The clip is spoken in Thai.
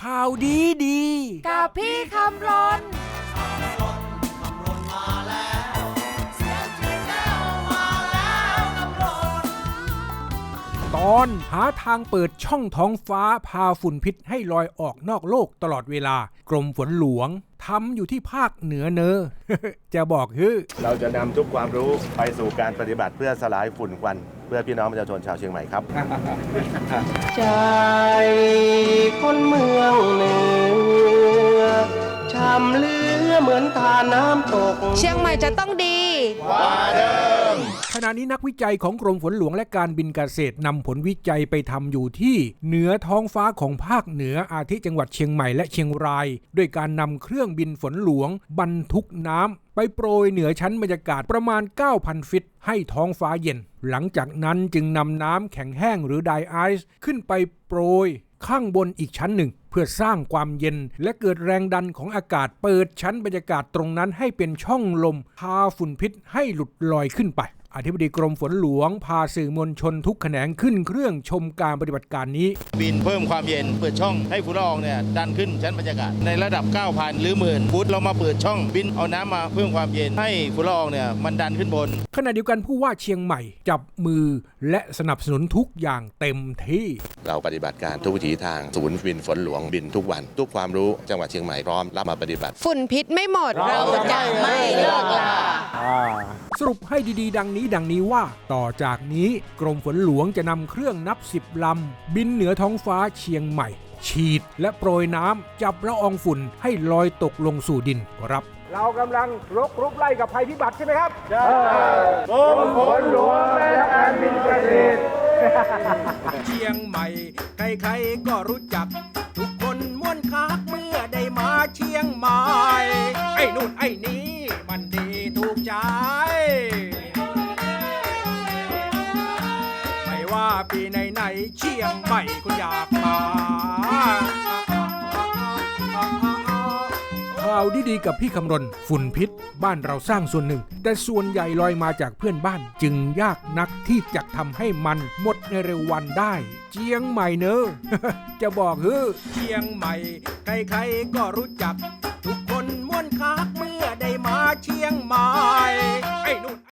ข่าวดีดี กับพี่คำรนตอนหาทางเปิดช่องท้องฟ้าพาฝุ่นพิษให้ลอยออกนอกโลกตลอดเวลา กรมฝนหลวงทำอยู่ที่ภาคเหนือเนอ จะบอกฮือ เราจะนำทุกความรู้ไปสู่การปฏิบัติเพื่อสลายฝุ่นควัน เพื่อพี่น้องประชาชนชาวเชียงใหม่ครับ ใจ มือนทานน้ำตก เชียงใหม่จะต้องดี ขณะนี้นักวิจัยของกรมฝนหลวงและการบินเกษตรนำผลวิจัยไปทำอยู่ที่เหนือท้องฟ้าของภาคเหนืออาทิจังหวัดเชียงใหม่และเชียงราย ด้วยการนำเครื่องบินฝนหลวง บรรทุกน้ำไปโปรยเหนือชั้นบรรยากาศประมาณ 9,000 ฟิต ให้ท้องฟ้าเย็น หลังจากนั้นจึงนำน้ำแข็งแห้งหรือไดไอซ์ขึ้นไปโปรย ข้างบนอีกชั้นหนึ่ง เพื่อสร้างความเย็นและเกิดแรงดันของอากาศเปิดชั้นบรรยากาศตรงนั้นให้เป็นช่องลมพาฝุ่นพิษให้หลุดลอยขึ้นไป อธิบดีกรมฝนหลวง พาสื่อมวลชนทุกแขนงขึ้นเครื่องชมการปฏิบัติการนี้ บินเพิ่มความเย็นเปิดช่องให้ฝุ่นละอองเนี่ยดันขึ้นชั้นบรรยากาศในระดับ 9,000 หรือหมื่นฟุตเรามาเปิดช่องบินเอาน้ำมาเพิ่มความเย็นให้ฝุ่นละอองเนี่ยมันดันขึ้นบน ขณะเดียวกันผู้ว่าเชียงใหม่ จับมือและสนับสนุนทุกอย่างเต็มที่ เราปฏิบัติการทุกวิถีทางศูนย์บินฝนหลวงบินทุกวัน ทุกความรู้จังหวัดเชียงใหม่พร้อมรับมาปฏิบัติ ฝุ่นพิษไม่หมดเราจะไม่เลิกลาส รุปให้ดีๆ ดังนี้ดังนี้ว่า ต่อจากนี้กรมฝนหลวงจะนำเครื่องนับสิบลำ บินเหนือท้องฟ้าเชียงใหม่ ฉีดและโปรยน้ำจับละอองฝุ่นให้ลอยตกลงสู่ดินครับ เรากำลังรกรุกไล่กับภัยพิบัติใช่ไหมครับใช่กรมฝนหลวงและการบินเกษตรเชียงใหม่ ใครๆก็รู้จัก ทุกคนม้วนคักเมื่อได้มาเชียงใหม่ ไอ้นู่นไอ้นี้มัน ไม่ว่าปีไหนๆเชียงใหม่คุณอยากมาข่าวดีๆกับพี่คำรณ ฝุ่นพิษ บ้านเราสร้างส่วนหนึ่ง แต่ส่วนใหญ่ลอยมาจากเพื่อนบ้าน จึงยากนักที่จะทำให้มันหมดในเร็ววันได้เชียงใหม่เนอะจะบอกเฮ้อเชียงใหม่ ใครๆก็รู้จัก